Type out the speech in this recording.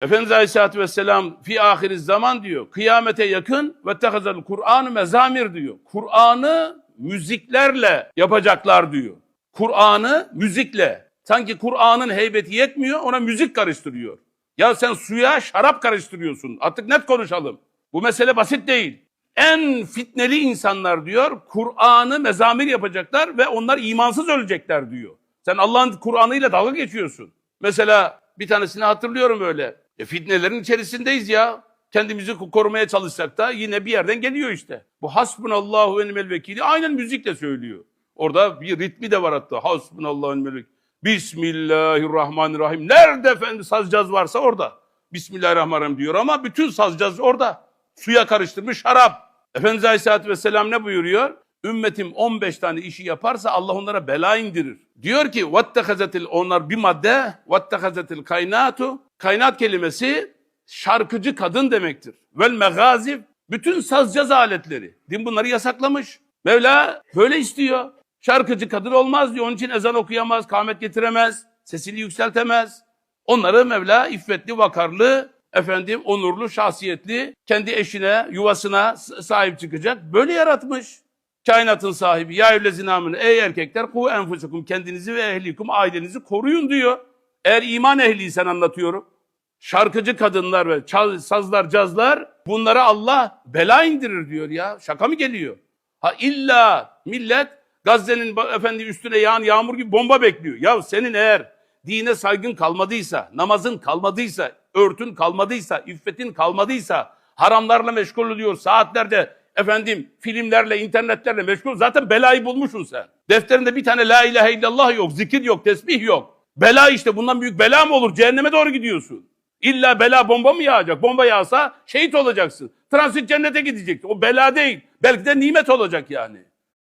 Efendimiz Aleyhisselatü Vesselam fi ahiri zaman diyor. Kıyamete yakın ve tehazel Kur'an mezamir diyor. Kur'an'ı müziklerle yapacaklar diyor. Kur'an'ı müzikle. Sanki Kur'an'ın heybeti yetmiyor ona müzik karıştırıyor. Ya sen suya şarap karıştırıyorsun. Artık net konuşalım. Bu mesele basit değil. En fitneli insanlar diyor Kur'an'ı mezamir yapacaklar ve onlar imansız ölecekler diyor. Sen Allah'ın Kur'an'ıyla dalga geçiyorsun. Mesela bir tanesini hatırlıyorum öyle. E fitnelerin içerisindeyiz ya. Kendimizi korumaya çalışsak da yine bir yerden geliyor işte. Bu hasbunallahu ve nimel vekili aynen müzikle söylüyor. Orada bir ritmi de var hatta. Hasbunallahu ve nimel. Bismillahirrahmanirrahim. Nerede efendim sazcaz varsa orada. Bismillahirrahmanirrahim diyor ama bütün sazcaz orada. Suya karıştırmış şarap. Efendimiz Aleyhisselatü Vesselam ne buyuruyor? Ümmetim 15 tane işi yaparsa Allah onlara bela indirir. Diyor ki vattehazetil onlar bir madde vattehazetil kaynatu kaynat kelimesi şarkıcı kadın demektir. Vel megazif bütün sazcaz aletleri. Din bunları yasaklamış. Mevla böyle istiyor. Şarkıcı kadın olmaz diyor. Onun için ezan okuyamaz, kâhmet getiremez, sesini yükseltemez. Onları Mevla iffetli, vakarlı, efendim onurlu, şahsiyetli, kendi eşine, yuvasına sahip çıkacak. Böyle yaratmış. Kainatın sahibi ya evlezine amine ey erkekler ku enfusukum kendinizi ve ehlikum ailenizi koruyun diyor. Eğer iman ehliysen anlatıyorum. Şarkıcı kadınlar ve çal- sazlar, cazlar bunlara Allah bela indirir diyor ya. Şaka mı geliyor? Ha illa millet Gazze'nin efendi üstüne yağan yağmur gibi bomba bekliyor. Ya senin eğer dine saygın kalmadıysa, namazın kalmadıysa, örtün kalmadıysa, iffetin kalmadıysa, haramlarla meşgul oluyor saatlerce efendim filmlerle, internetlerle meşgul. Zaten belayı bulmuşsun sen. Defterinde bir tane la ilahe illallah yok, zikir yok, tesbih yok. Bela işte bundan büyük bela mı olur? Cehenneme doğru gidiyorsun. İlla bela bomba mı yağacak? Bomba yağsa şehit olacaksın. Transit cennete gideceksin. O bela değil. Belki de nimet olacak yani.